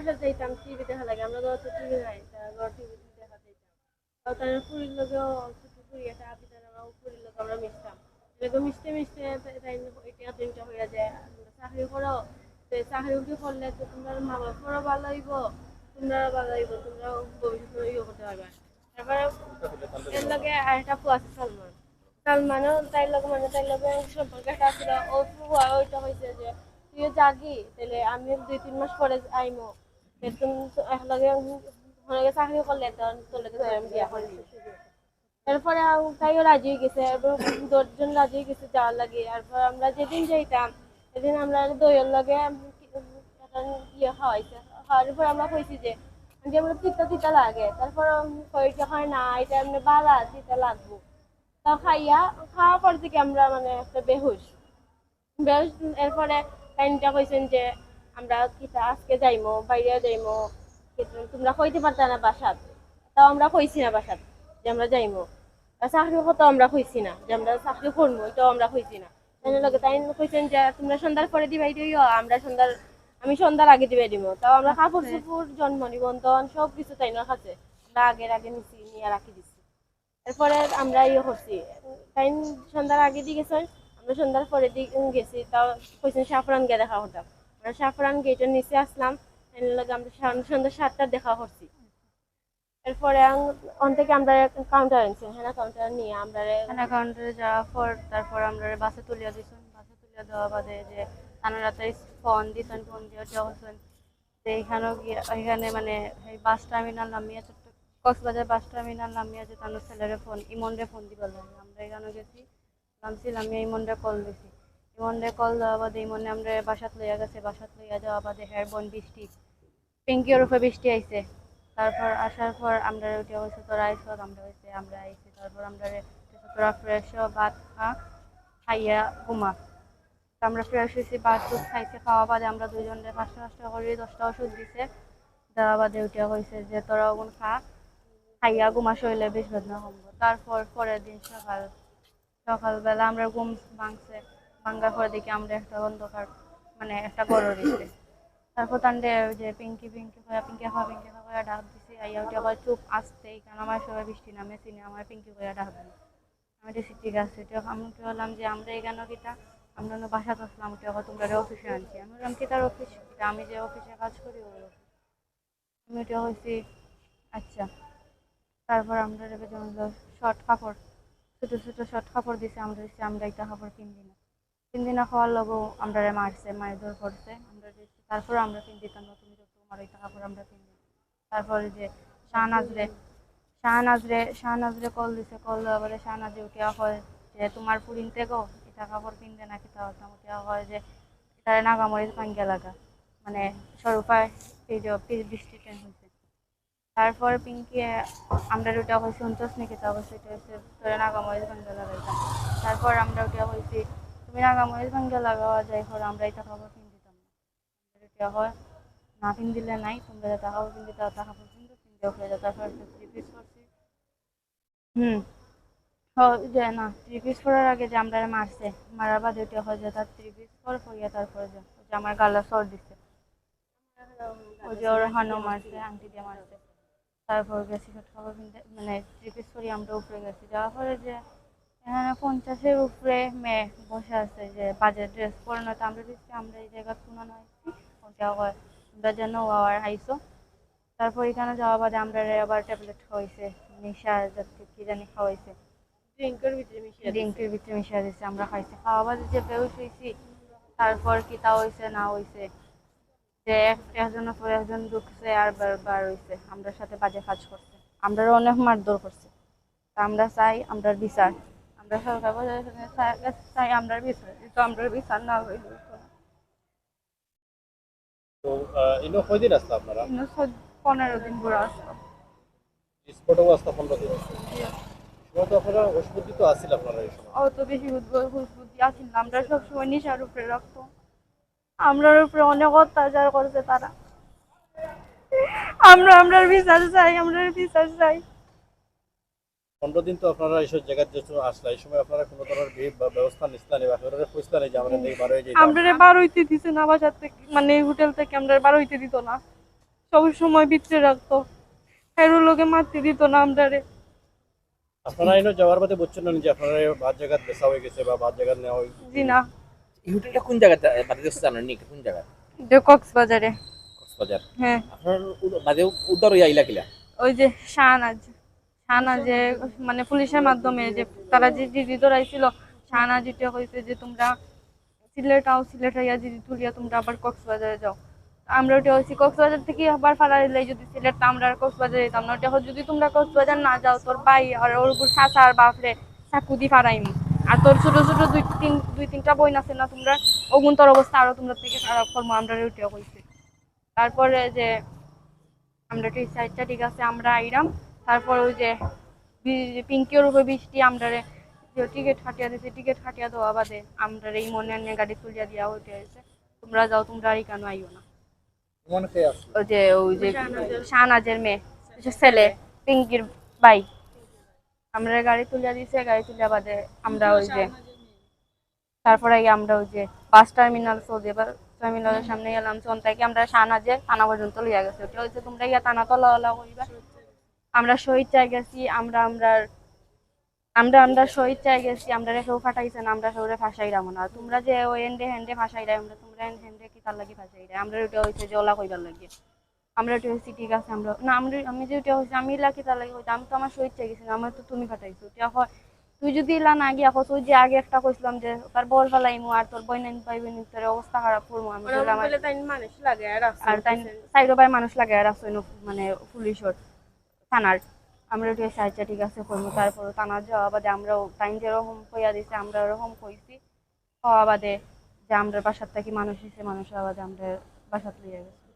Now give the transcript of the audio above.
বাসা যাইতাম টিভি দেখা লাগে। আমরা তো টিভি নাই টিভি দেখা যাইতাম। তার পুরীর লোকেও ছোট পুরী একটা আপি তার আমরা পুরীর লোক আমরা মিশতাম। মিশতে মিশতে এটা দিনটা হয়ে যায়। চাকরি করো চাকরি উঠে করলে তো তোমার মা ভালো হইব, তোমরা ভালো হইব, তোমরা ভবিষ্যতে ইয়ে করতে পারবে তারপরে এর লগে পু আছে সালমান। সালমানও তাই মানে তাই লগে সম্পর্ক ও ওইটা হয়েছে যে তুই জাগি তাহলে আমি দুই তিন মাস পরে আইমো। বেতন একলগে হলে চাকরি করলে তো তোর লগে বিয়া করছি এরপরে তাইও রাজি হয়ে গেছে দশজন রাজি হয়ে গেছে যাওয়ার লাগে। এরপর আমরা যেদিন যাইতাম, সেদিন আমরা দইয়ের লগে ইয়ে খাওয়াইছে। খাওয়ার পর আমরা কইছি যে যে আমরা তিতা তিতা লাগে। তারপর কইতে হয় না, এটা এমনি বালা, তিতা লাগবো। তা খাইয়া, খাওয়ার পর থেকে আমরা মানে একটা বেহুশ। বেহুশ এরপরে টাইমটা কইছেন যে আমরা কিতা, আজকে যাইমো, বাইরে যাইমো তোমরা কইতে পারতা না বাসাত। তাও আমরা কইছি না বাসাত যে আমরা যাইমো। চাকরি কথা আমরা কইছি না, যে আমরা চাকরি করব এটাও আমরা কইছি না। তাই তাই কইছেন যে, তোমরা সন্ধ্যার পরে আমরা সন্ধ্যার, আমি সন্ধ্যার আগে দিব তাও আমরা কাপড় চোপড় জন্ম নিবন্ধন সব কিছু তাই না কাছে। আমরা আগের আগে নিছি, নিয়ে রাখি দিছি। এরপরে আমরা ইয়ে করছি, তাই সন্ধ্যার আগে দিয়ে গেছেন, আমরা সন্ধ্যার পরে দিয়ে গেছি, তাও কইছেন সাফরান গিয়ে দেখা করতাম আমরা সাফরান গেটের নিচে আসলাম আমরা সন্ধ্যা সাতটার দেখা করছি। এরপরে অন থেকে আমরা কাউন্টার আনছি হ্যাঁ কাউন্টার নিয়ে আমরা থানা কাউন্টারে যাওয়ার পর তারপর আমরা বাসে তুলিয়া দিছেন, বাসে তুলিয়া দেওয়া বাদে যে তানারা তাই ফোন দিছেন ফোন দিয়ে যাওয়াছেন তো এইখানেও গিয়ে, এখানে মানে এই বাস টার্মিনাল নামিয়ে কক্সবাজার বাস টার্মিনাল নামিয়ে যে তানোর ছেলেরে ফোন ইমনরে ফোন দিব লাগে। আমরা এখানে গেছি নামছিলাম ইমনরে কল দিছি। ইমনরে কল দেওয়া বাদে মনে আমরা বাসাত লইয়া গেছে, বাসাত লইয়া যাওয়া বাদে হেয়ার বোন বৃষ্টি। পিঙ্কির উপরে বৃষ্টি আইছে। তারপর আসার পর আমরা উঠে হয়েছে তোরা আইস আমরা হয়েছে আমরা আইছি। তারপর আমরা তোরা ফ্রেশ ভাত খা খাইয়া ঘুমা। আমরা ফ্রেশ হয়েছি ভাত দুধ খাইছে, খাওয়া বাদে আমরা দুজনে পাঁচটা পাঁচটা করে, দশটা ওষুধ দিছে। দেওয়া বাদে উঠে হয়েছে যে, তোরা ওগুন খা, খাইয়া ঘুমা, শরীরে বেশ বেদনা কমবো তারপর পরের দিন সকাল সকালবেলা আমরা ঘুম ভাঙছে। ভাঙ্গার পরে দেখি আমরা একটা অন্ধকার মানে একটা গরু দিছে তারপর তান্ডে ওই যে পিঙ্কি পিঙ্কি হয়ে পিঙ্কি হওয়া পিঙ্কি হয়ে ডাক দিছি, আইয়া উঠে আবার চুপ আসতেই কারণ আমার সবাই বৃষ্টি নামে চিনি আমার পিঙ্কি হয়ে ডাক দিল। আমি দেখছি ঠিক আছে। এটা আমি উঠে বললাম যে, আমরা এখানে কিটা আমরা না বাসাত আসলাম। উঠে আবার, তোমরা অফিসে আনছি। আমি বললাম, কি তার অফিস? এটা আমি যে অফিসে কাজ করি ওই আমি উঠে হয়েছি আচ্ছা। তারপর আমরা যেমন শর্ট কাপড়, ছোটো ছোটো শর্ট কাপড় দিছে। আমরা দিচ্ছি আমরা একটা কাপড় কিনবি না। তিন দিনা খাওয়ার লগেও আমরা মারছে, মায়ের দৌড় করছে। আমরা তারপর আমরা কিন দিতাম নতুন যে তোমার ওই কাপড় আমরা কিন দিই তারপরে যে শাহনাজরে শাহনাজরে শাহনাজরে কল দিছে, কল দেওয়া বলে শাহনাজে উঠে হয় যে, তোমার পুরিনতে গো, এটা কাপড় কিনবে নাকি তা? হতাম উঠে হয় যে এটা নাগামরিচ ভাঙ্গা লাগা। মানে স্বরূপায় এই যে পি- বৃষ্টিতে হয়েছে তারপর পিঙ্কি আমরা ওটা হয়েছে উনচস নাকি? তা অবশ্যই এটা তোরা নাগামরিচ ভাঙ্গা লাগাইতাম। তারপর আমরা ওটা হয়েছি তুমি ভাঙ্গা লাগাওয়া যায় পর আমরা এটা কাপড় কিন দিতাম না হয়, না পিন দিলে নাই, তোমরা যে টাকা পিন দিতে টাকা পর্যন্ত পিন দিয়ে উঠে যায় তারপর থ্রি করছি। হুম। যে না থ্রি পিস করার আগে যে আমরা মারছে, মারার বাদে ওটা হয় যে তার থ্রি পিস পর করিয়া তারপরে যে আমার গালা সর দিছে। ওই যে ওর হানো মারছে, আংটি দিয়ে মারছে। তারপর গেছি খাবার কিনতে মানে থ্রি পিস আমরা উপরে গেছি। যাওয়ার পরে যে এখানে পঞ্চাশের উপরে মেয়ে বসে আছে যে বাজে ড্রেস পরে না তো আমরা দিচ্ছি আমরা এই জায়গা পুনানো হয়েছি ওটা হয় আমরা যেন আবার আইসো তারপর এখানে যাওয়া বাদে আমরা রে আবার ট্যাবলেট খাওয়াইছে নেশা যাতে কি জানি খাওয়াইছে। ড্রিঙ্কের ভিতরে মিশিয়ে। ড্রিঙ্কের ভিতরে মিশিয়ে দিচ্ছে আমরা খাইছি। খাওয়া বাদে যে বেউস হয়েছি তারপর কি তা হয়েছে না হয়েছে যে এক- একজনের পরে একজন ঢুকছে আর বার বার হয়েছে আমরা সাথে বাজে কাজ করছে। আমরা অনেক মারধর করছে। তা আমরা চাই আমরা বিচার। আমরা আমরা আমরা সময় অত বেশি না। আমরা সবসময় নেশার উপরে রাখতো আমরার উপরে অনেক অত্যাচার করছে তারা। আমরা আমরার বিচার চাই, আমরার বিচার চাই। পনেরো দিন তো আপনারা এইসব জায়গায় যে আসলা এই সময় আপনারা কোনো ধরনের বি- বা ব্যবস্থা নিচ্ছিলেন না আপনারা খুঁজতে নেই যে আমাদের দেখি বার হয়ে আমরা বার হইতে দিছে না বাসার থেকে মানে হোটেল থেকে আমরা বার হইতে দিত না। সব সময় ভিতরে রাখতো। এর লোকে মারতে দিত না আমরারে। আপনারা এনে যাওয়ার বাদে বুঝছেন না যে আপনারা বাদ জায়গা বেচা হয়ে গেছে বা বাদ জায়গা নেওয়া হয়ে জি না। এই হোটেলটা কোন জায়গাতে বাদে দেখতে জানেন নি কোন জায়গা যে কক্সবাজারে। কক্সবাজার। হ্যাঁ। আপনার বাদে উদ্ধার হইয়া আইলা কিলা ওই যে শাহনাজ। শাহনাজে মানে পুলিশের মাধ্যমে যে তারা যে জিডি ধরাইছিল, শাহনাজ এটা কইছে যে তোমরা সিলেট আও সিলেট হইয়া জিডি তুলিয়া তোমরা আবার কক্সবাজারে যাও। আমরা ওটা হচ্ছে কক্সবাজার থেকে আবার ফারাইলে যদি সিলেট আমরা আর কক্সবাজারে যেতাম না। ওটা যদি তোমরা কক্সবাজার না যাও, তোর ভাই আর ওর উপর চাচা আর বাপরে চাকু দি ফারাইম আর তোর ছোট ছোট দুই, তিন, দুই, তিনটা বই আছে না, তোমরা ওগুন তোর অবস্থা আরও তোমরা থেকে খারাপ করব আমরা ওইটা কইছি। তারপরে যে, আমরা ঠিক আছে, আমরা আইরাম। তারপর ওই যে পিঙ্কির উপরে বৃষ্টি আমরা টিকিট কাটিয়া দিছে টিকিট কাটিয়া দেওয়া বাদে আমরা এই মনে নিয়ে গাড়ি তুলিয়া দিয়া হইতে হয়েছে তোমরা যাও তোমরা আর কেন আইও না? ওই যে ওই যে শাহনাজের মেয়ে ছেলে পিঙ্কির ভাই। আমরা গাড়ি তুলিয়া দিছে গাড়ি তুলিয়া বাদে আমরা ওই যে তারপরে আমরা ওই যে বাস টার্মিনাল সৌদি বাস টার্মিনালের সামনে গেলাম চন থেকে আমরা শাহনাজে থানা পর্যন্ত লইয়া গেছে। ওটা হচ্ছে তোমরা ইয়া টানা তলা তলা করিবা আমরা শহীদ চাই গেছি আমরা আমরা আমরা আমরা শহীদ চাই গেছি আমরা কেউ ফাটাইছে না আমরা সৌরে ফাঁসাইরাম না। তোমরা যে ওই এন্ডে হ্যান্ডে ফাঁসাইরা আমরা তোমরা এন্ডে হ্যান্ডে কি তার লাগি ফাঁসাইরা আমরা ওটা হইছে যে ওলা কইবার লাগে। আমরা ওটা হইছি ঠিক আছে আমরা না আমরা আমি যে ওটা হইছে আমি লাকি তার লাগি হইছে আমি তো আমার শহীদ চাই গেছি না আমার তো তুমি ফাটাইছো। ওটা হয় তুই যদি ইলা না গিয়া কত যে আগে একটা কইছিলাম যে তার বল ফেলাইমু আর তোর বই নাইন পাইবে নি তোর অবস্থা খারাপ করব আমি তাই লাগে আর তাই সাইডো বাই মানুষ লাগে আর আছে মানে পুলিশর। থানার। আমরা উঠে সাহায্য, ঠিক আছে, করব। তারপর থানার যাওয়া বাদে আমরাও টাইম যে যেরকম কইয়া দিছে, আমরা ওরকম কইছি। হওয়া বাদে যে আমরা বাসার থাকি মানুষ হিসেবে মানুষের আবাদে আমরা বাসাত লইয়া গেছি।